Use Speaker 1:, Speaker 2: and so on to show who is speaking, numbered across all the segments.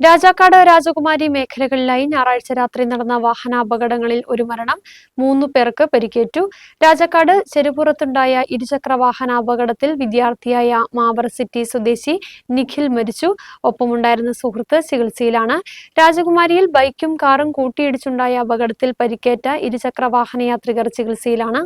Speaker 1: രാജാക്കാട് രാജകുമാരി മേഖലകളിലായി ഞായറാഴ്ച രാത്രി നടന്ന വാഹനാപകടങ്ങളിൽ ഒരു മരണം മൂന്നു പേർക്ക് പരിക്കേറ്റു. രാജാക്കാട് ചെരുപുറത്തുണ്ടായ ഇരുചക്ര വാഹനാപകടത്തിൽ വിദ്യാർത്ഥിയായ മാവർ സിറ്റി സ്വദേശി നിഖിൽ മരിച്ചു. ഒപ്പമുണ്ടായിരുന്ന സുഹൃത്ത് ചികിത്സയിലാണ്. രാജകുമാരിയിൽ ബൈക്കും കാറും കൂട്ടിയിടിച്ചുണ്ടായ അപകടത്തിൽ പരിക്കേറ്റ ഇരുചക്ര വാഹനയാത്രികർ ചികിത്സയിലാണ്.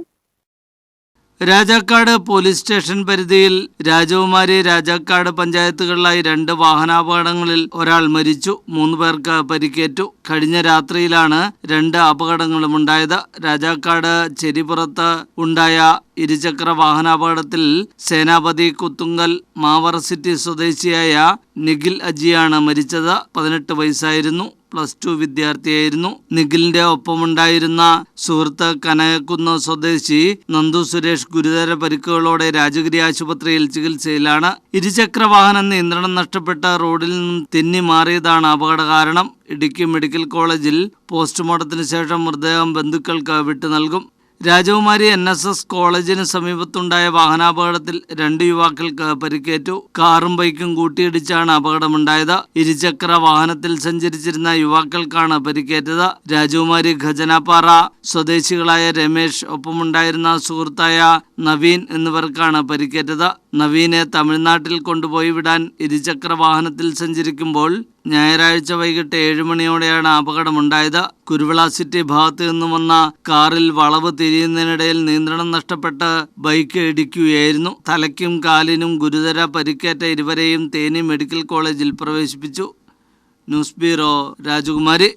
Speaker 2: രാജാക്കാട് പോലീസ് സ്റ്റേഷൻ പരിധിയിൽ രാജകുമാരി രാജാക്കാട് പഞ്ചായത്തുകളിലായി രണ്ട് വാഹനാപകടങ്ങളിൽ ഒരാൾ മരിച്ചു. മൂന്ന് പേർക്ക് പരിക്കേറ്റു. കഴിഞ്ഞ രാത്രിയിലാണ് രണ്ട് അപകടങ്ങളും ഉണ്ടായത്. രാജാക്കാട് ചെരിപ്പുറത്ത് ഉണ്ടായ ഇരുചക്ര വാഹനാപകടത്തിൽ സേനാപതി കുത്തുങ്കൽ മാവറ സിറ്റി സ്വദേശിയായ നിഖിൽ അജിയാണ് മരിച്ചത്. പതിനെട്ട് വയസ്സായിരുന്നു. Plus two വിദ്യാർത്ഥിയായിരുന്നു. നിഖിലിന്റെ ഒപ്പമുണ്ടായിരുന്ന സുഹൃത്ത് കനകക്കുന്ന് സ്വദേശി നന്ദു സുരേഷ് ഗുരുതര പരിക്കുകളോടെ രാജഗിരി ആശുപത്രിയിൽ ചികിത്സയിലാണ്. ഇരുചക്ര നിയന്ത്രണം നഷ്ടപ്പെട്ട റോഡിൽ നിന്നും തെന്നി മാറിയതാണ് അപകട കാരണം. ഇടുക്കി മെഡിക്കൽ കോളേജിൽ പോസ്റ്റ്മോർട്ടത്തിന് ശേഷം മൃതദേഹം ബന്ധുക്കൾക്ക് വിട്ടു നൽകും. രാജകുമാരി എൻ എസ് എസ് കോളേജിന് സമീപത്തുണ്ടായ വാഹനാപകടത്തിൽ രണ്ട് യുവാക്കൾക്ക് പരിക്കേറ്റു. കാറും ബൈക്കും കൂട്ടിയിടിച്ചാണ് അപകടമുണ്ടായത്. ഇരുചക്ര വാഹനത്തിൽ സഞ്ചരിച്ചിരുന്ന യുവാക്കൾക്കാണ് പരിക്കേറ്റത്. രാജകുമാരി ഖജനാപ്പാറ സ്വദേശികളായ രമേശ് ഒപ്പമുണ്ടായിരുന്ന സുഹൃത്തായ നവീൻ എന്നിവർക്കാണ് പരിക്കേറ്റത്. നവീനെ തമിഴ്നാട്ടിൽ കൊണ്ടുപോയി വിടാൻ ഇരുചക്ര വാഹനത്തിൽ സഞ്ചരിക്കുമ്പോൾ ഞായറാഴ്ച വൈകിട്ട് ഏഴ് മണിയോടെയാണ് അപകടമുണ്ടായത്. കുരുവിള സിറ്റി ഭാഗത്ത് നിന്നും വന്ന കാറിൽ വളവ് തിരിയുന്നതിനിടയിൽ നിയന്ത്രണം നഷ്ടപ്പെട്ട് ബൈക്ക് ഇടിക്കുകയായിരുന്നു. തലയ്ക്കും കാലിനും ഗുരുതര പരിക്കേറ്റ ഇരുവരെയും തേനി മെഡിക്കൽ കോളേജിൽ പ്രവേശിപ്പിച്ചു. ന്യൂസ് ബ്യൂറോ രാജകുമാരി.